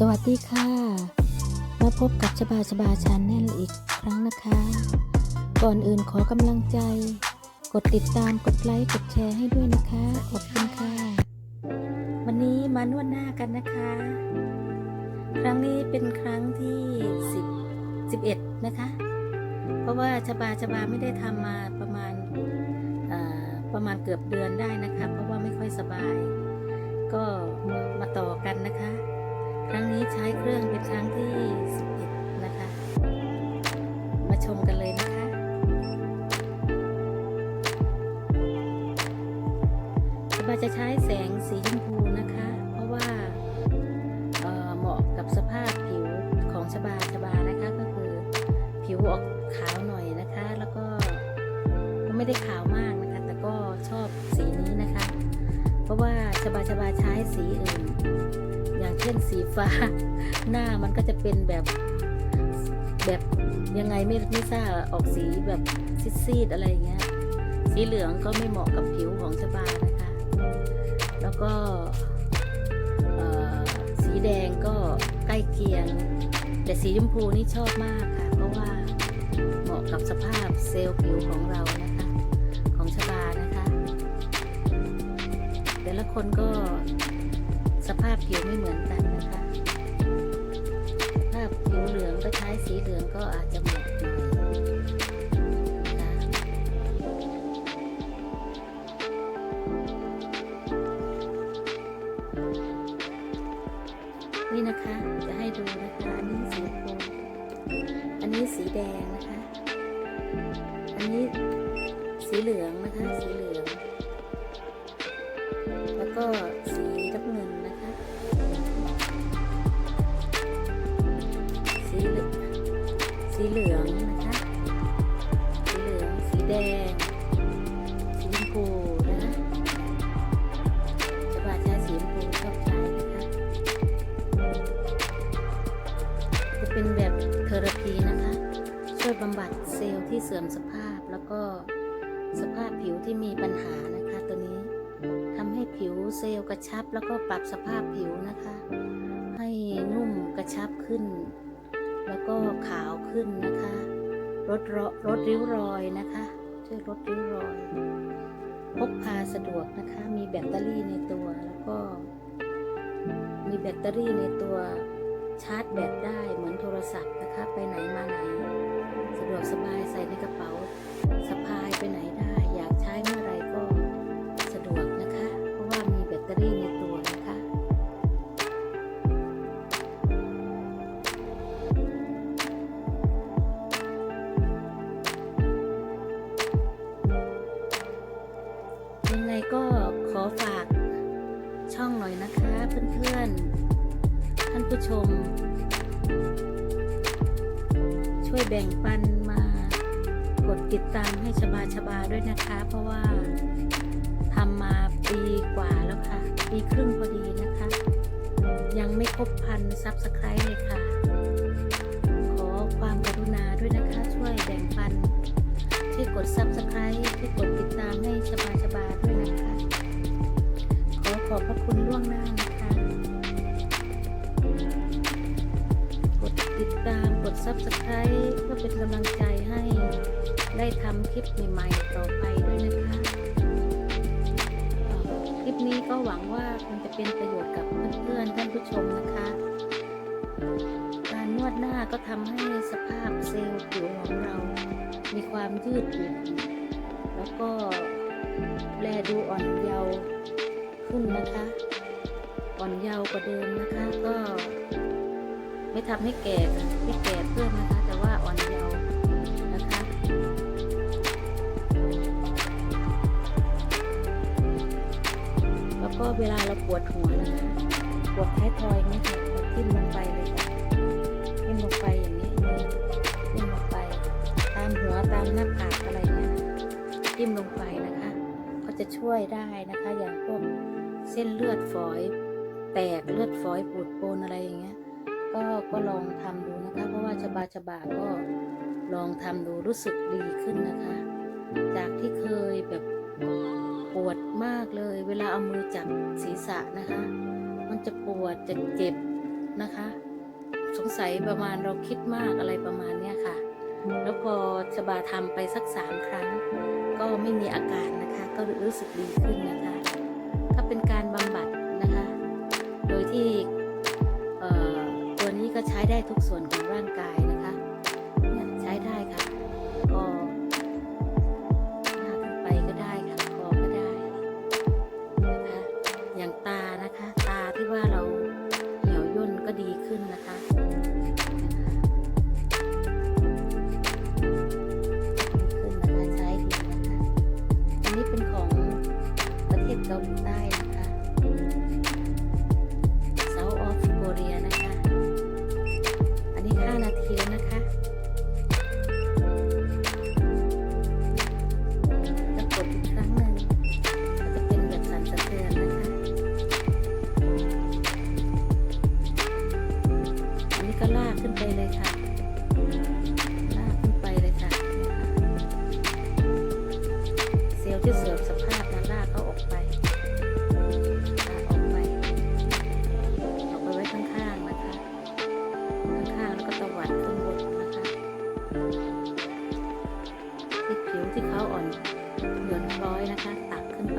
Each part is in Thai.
สวัสดีค่ะ มาพบกับชบาชบาชาแนลอีกครั้งนะคะ ก่อนอื่นขอกำลังใจ กดติดตามกดไลค์กดแชร์ให้ด้วยนะคะ ขอบคุณค่ะ วันนี้มานวดหน้ากันนะคะ ครั้งนี้เป็นครั้งที่10 11 นะคะ เพราะว่าชบาชบาไม่ได้ทำมาประมาณประมาณเกือบเดือนได้นะคะ เพราะว่าไม่ค่อยสบาย ก็มาต่อกันนะคะ ครั้งนี้ใช้เครื่องเป็นครั้งที่ 11 นะคะ มาชมกันเลยนะคะชบาจะใช้แสงสีชมพูนะคะ เพราะว่าเเหมาะกับสภาพผิวของชบาชบานะคะก็คือผิวออกขาวหน่อยนะคะ แล้วก็ไม่ได้ขาวมากนะคะ แต่ก็ชอบสีนี้นะคะ เพราะว่าชบาชบาใช้สีอื่น อย่างเช่นสีฟ้า หน้ามันก็จะเป็นแบบแบบยังไงไม่ไม่ทราบออกสีแบบซีดๆอะไรอย่างเงี้ย สีเหลืองก็ไม่เหมาะกับผิวของชบานะคะ แล้วก็สีแดงก็ใกล้เคียง แต่สีชมพูนี่ชอบมากค่ะ เพราะว่าเหมาะกับสภาพเซลล์ผิวของเรานะคะ ของชบานะคะ แต่ละคนก็ สภาพผิวไม่เหมือนกันนะคะถ้าผิวเหลืองก็ใช้สีเหลืองก็อาจจะเหมาะหน่อยนี่นะคะจะให้ดูนะคะอันนี้สีชมพูอันนี้สีแดงนะคะ อันนี้สีเหลืองนะคะ สีเหลือง แล้วก็สีน้ำเงิน สีเหลืองนะคะ สีเหลือง สีแดง สีชมพูนะจะบาใช้สีชมพูชอบใช้นะคะ จะเป็นแบบเทอราพีนะคะ ช่วยบำบัดเซลล์ที่เสื่อมสภาพแล้วก็สภาพผิวที่มีปัญหานะคะ ตัวนี้ทำให้ผิวเซลล์กระชับ แล้วก็ปรับสภาพผิวนะคะ ให้นุ่มกระชับขึ้น แล้วก็ขาวขึ้นนะคะลดรลดริ้วรอยนะคะช่วยลดริ้วรอย พกพาสะดวกนะคะ มีแบตเตอรี่ในตัวแล้วก็ มีแบตเตอรี่ในตัวชาร์จแบตได้เหมือนโทรศัพท์นะคะ ไปไหนมาไหน สะดวกสบายใส่ในกระเป๋าสะพายไปไหน แบ่งปันมากดติดตามให้ชบาชบาด้วยนะคะ เพราะว่าทำมาปีกว่าแล้วค่ะ ปีครึ่งพอดีนะคะ ยังไม่ครบพันซับสไครต์เลยค่ะ ขอความกรุณาด้วยนะคะ ช่วยแบ่งปันช่วยกดซับสไครต์ช่วยกดติดตามให้ชบาชบาด้วยนะคะ ขอขอบพระคุณล่วงหน้านะคะ กดติดตาม กด Subscribe เพื่อเป็นกำลังใจให้ได้ทำคลิปใหม่ๆต่อไปด้วยนะคะ คลิปนี้ก็หวังว่าคงจะเป็นประโยชน์กับเพื่อนๆท่านผู้ชมนะคะ การนวดหน้าก็ทำให้สภาพเซลล์ผิวของเรา มีความยืดหยุ่นแล้วก็แลดูอ่อนเยาว์ขึ้นนะคะ อ่อนเยาว์กว่าเดิมนะคะก็ ไม่ทำให้แก่ให้แก่เพิ่มนะคะ แต่ว่าอ่อนเยาว์นะคะแล้วก็เวลาเราปวดหัวนะคะปวดท้ายทอยนี่ค่ะเราทิ่มลงไปเลยค่ะทิ่มลงไปอย่างนี้ทิ่มลงไป ตามหัวตามหน้าผากอะไรเนี่ยทิ่มลงไปนะคะ ก็จะช่วยได้นะคะอย่างพวกเส้นเลือดฝอย แตกเลือดฝอยปูดโปนอะไรอย่างเงี้ย ก็ก็ลองทำดูนะคะ เพราะว่าชบาชบาก็ลองทำดูรู้สึกดีขึ้นนะคะ จากที่เคยแบบปวดมากเลย เวลาเอามือจับศีรษะนะคะ มันจะปวดจะเจ็บนะคะ สงสัยประมาณเราคิดมากอะไรประมาณเนี้ยค่ะ แล้วพอชบาทำไปสักสามครั้ง ก็ไม่มีอาการนะคะ ก็รู้สึกดีขึ้นนะคะ ก็เป็นการบำบัดนะคะ โดยที่ ได้ทุกส่วนของร่างกายนะ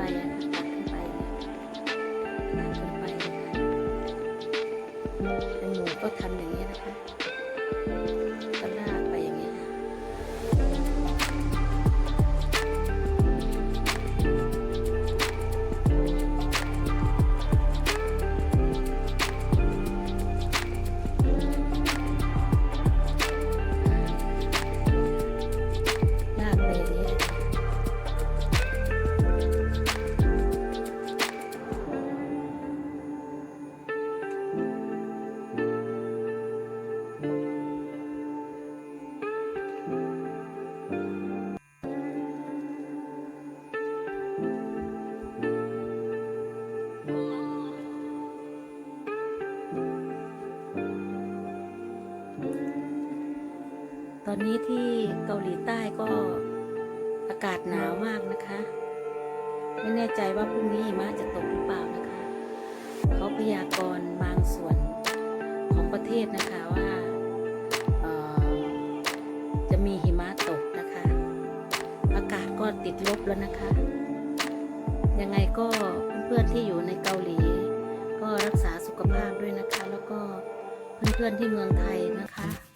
ไปอะนะตักขึ้นไปเนี่ยตักขึ้นไปนะคะเป็นหมูก็ทำอย่างนี้ยนะคะ อนนี้ที่เกาหลีใต้ก็อากาศหนาวมากนะคะ ไม่แน่ใจว่าพรุ่งนี้หิมะจะตกหรือเปล่านะคะ เขาพยากรณ์บางส่วนของประเทศนะคะว่าจะมีหิมะตกนะคะ อากาศก็ติดลบแล้วนะคะ ยังไงก็เพื่อนๆที่อยู่ในเกาหลี ก็รักษาสุขภาพด้วยนะคะ แล้วก็เพื่อนๆที่เมืองไทยนะคะ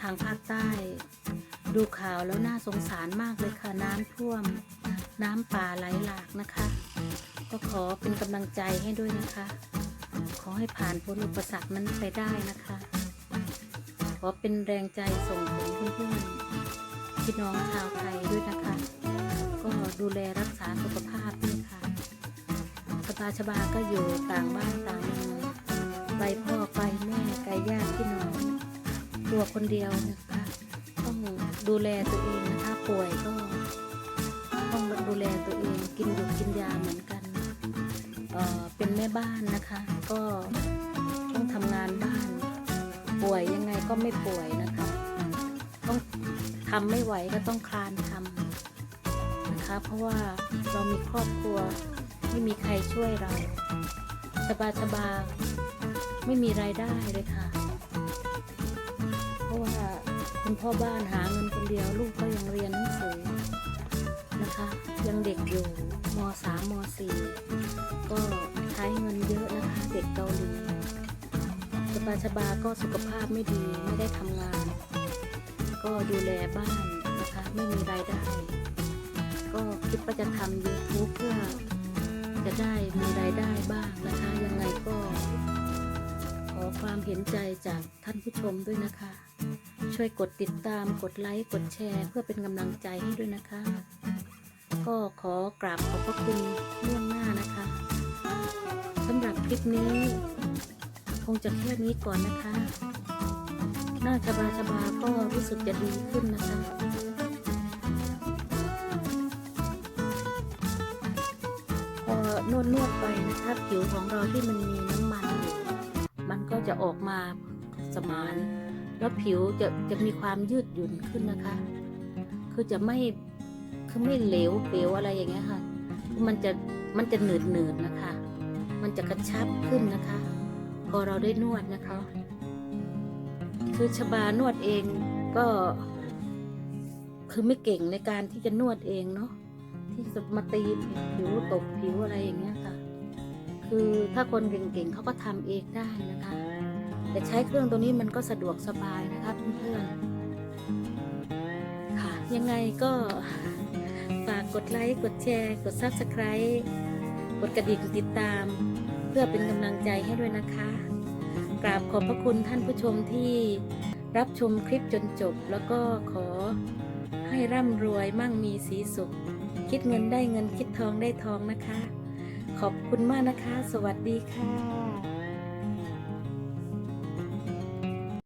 ทางภาคใต้ ดูข่าวแล้วน่าสงสารมากเลยค่ะน้ำท่วม น้ำป่าไหลหลากนะคะ ก็ขอเป็นกำลังใจให้ด้วยนะคะ ขอให้ผ่านพ้นอุปสรรคนั้นไปได้นะคะ ขอเป็นแรงใจส่งถึงเพื่อนๆพี่น้องชาวไทยด้วยนะคะ ก็ดูแลรักษาสุขภาพด้วยค่ะชบาชบาก็อยู่ต่างบ้านต่างเมืองไปพ่อไปแม่ไกลญาติพี่น้อง ตัวคนเดียวนะคะ ต้องดูแลตัวเองนะคะป่วยก็ต้องดูแลตัวเองกินอยู่กินยาเหมือนกันเออเป็นแม่บ้านนะคะ ก็ต้องทำงานบ้าน ป่วยยังไงก็ไม่ป่วยนะคะ ต้องทำไม่ไหวก็ต้องคลานทำนะคะ เพราะว่าเรามีครอบครัวไม่มีใครช่วยเราสบายสบายๆไม่มีรายได้เลยค่ะ พ่อบ้านหาเงินคนเดียว ลูกก็ยังเรียนหนังสือนะคะ ยังเด็กอยู่มสามมสี่ก็ใช้เงินเยอะนะคะ เด็กเกาหลีสบาชบาก็สุขภาพไม่ดีไม่ได้ทำงาน ก็ดูแลบ้านนะคะ ไม่มีรายได้ ก็คิดว่าจะทำ YouTube เพื่อจะได้มีรายได้บ้างนะคะ ยังไงก็ ขอความเห็นใจจากท่านผู้ชมด้วยนะคะ ช่วยกดติดตามกดไลค์กดแชร์ เพื่อเป็นกำลังใจให้ด้วยนะคะ ก็ขอกราบขอบพระคุณล่วงหน้านะคะสำหรับคลิปนี้ คงจะแค่นี้ก่อนนะคะ หน้าชบาชบาก็รู้สึกจะดีขึ้นนะคะพอนวดนวดไปนะคะผิวของเราที่มันมีน้ำมัน มันก็จะออกมาสมาน แล้วผิวจะจะมีความยืดหยุ่นขึ้นนะคะ คือจะไม่คือไม่เหลวเปลวอะไรอย่างเงี้ยค่ะคือมันจะมันจะหนืดหนืดนะคะ มันจะกระชับขึ้นนะคะ พอเราได้นวดนะคะ คือชบานวดเองก็ คือไม่เก่งในการที่จะนวดเองเนาะที่จะมาตีผิวตบผิวอะไรอย่างเงี้ยค่ะ คือถ้าคนเก่งๆเขาก็ทำเองได้นะคะ แต่ใช้เครื่องตัวนี้มันก็สะดวกสบายนะคะเพื่อนๆค่ะ ยังไงก็ฝากกดไลค์ กดแชร์ กด Subscribe กดกระดิ่งติดตาม เพื่อเป็นกำลังใจให้ด้วยนะคะกราบขอบพระคุณท่านผู้ชมที่รับชมคลิปจนจบ แล้วก็ขอให้ร่ำรวยมั่งมีสีสุข คิดเงินได้เงินคิดทองได้ทองนะคะ ขอบคุณมากนะคะ สวัสดีค่ะ